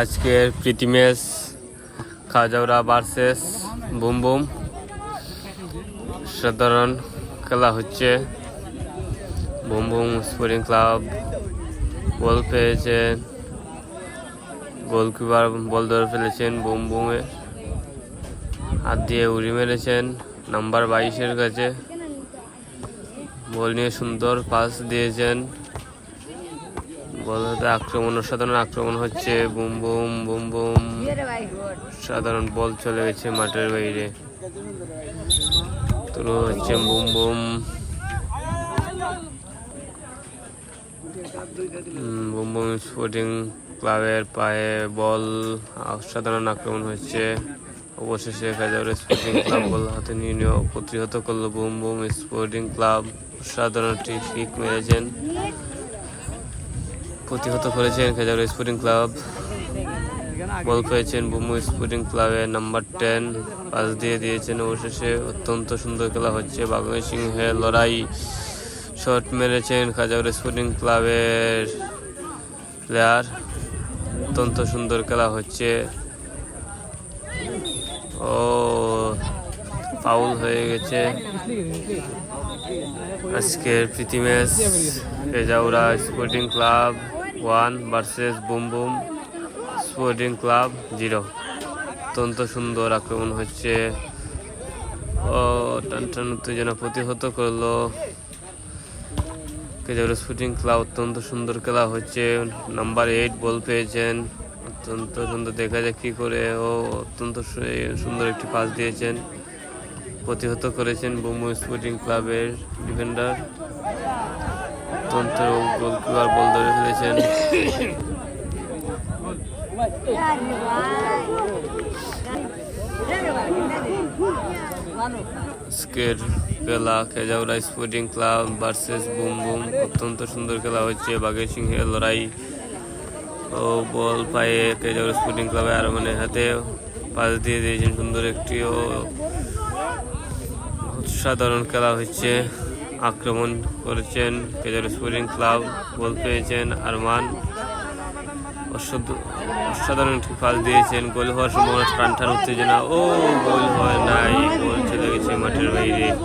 আজকের প্রীতি ম্যাচ খাজাউরা ভার্সেস, বুম বুম। সাধারণ খেলা হচ্ছে। Boom boom sporting club ball পেয়েছে। গোলকিপার বল ধরে ফেলেছেন বুম বুমে। হাত দিয়ে উড়ি মেরেছেন, নাম্বার বাইশের কাছে। বল নিয়ে সুন্দর পাস দিয়েছেন। বল হাতে আক্রমণ, অসাধারণ আক্রমণ হচ্ছে। Boom boom boom boom. সাধারণ বল চলে গেছে মাঠের বাইরে। শুরু হচ্ছে boom boom. Boom boom sporting ক্লাবের পায়ে বল। অসাধারণ আক্রমণ হচ্ছে। অবশেষে খাজাউর স্পোর্টিং ক্লাব বল হাতে নিয়ে প্রতিহত করল বুম বুম স্পোর্টিং ক্লাব অসাধারণ একটি কিক মেরেছেন। প্রতিহত করেছেন খেজাউর স্পোর্টিং ক্লাব। বল পেয়েছেন বুমু স্পোর্টিং ক্লাবের নাম্বার টেন। পাস দিয়ে দিয়েছেন অবশেষে। অত্যন্ত সুন্দর খেলা হচ্ছে। বাগৈ সিংহের লড়াই। শট মেরেছেন খাজাউর স্পোর্টিং ক্লাবের প্লেয়ার অত্যন্ত সুন্দর খেলা হচ্ছে। ও ফাউল হয়ে গেছে। আজকের প্রীতি match Pejaura sporting club. One versus boom boom, sporting club, zero. অত্যন্ত সুন্দর আক্রমণ হচ্ছে। ও, টান টান উত্তেজনা প্রতিহত করল। পেজাউরা স্পোর্টিং ক্লাব অত্যন্ত সুন্দর খেলা হচ্ছে। নাম্বার এইট বল পেয়েছেন। অত্যন্ত সুন্দর, দেখা যাক কী করে। ও, অত্যন্ত সুন্দর একটি পাস দিয়েছেন। প্রতিহত করেছেন বুমু স্পোর্টিং ক্লাবের ডিফেন্ডার তন্ত্র গোলকিপার বল ধরে ফেলেছেন। আজকের খেলা Khejaura sporting club versus boom boom, অত্যন্ত সুন্দর খেলা হচ্ছে বাঘের সিংহের লড়াই ও বল পায়ে খেজাউরা স্পোর্টিং ক্লাবে আর মানে হাতে পাশ দিয়ে দিয়েছেন সুন্দর একটি ও সাধারণ খেলা হচ্ছে। আক্রমণ করেছেন কেজার স্পোর্টিং ক্লাব, গোল পেয়েছেন আরমান। অসাধ- অসাধারণ একটি পাস দিয়েছেন, গোল হওয়ার সম্ভাবনা টান টান উত্তেজনা। ও, গোল হয় নাই, গোল চলে গেছে মাঠের বাইরে।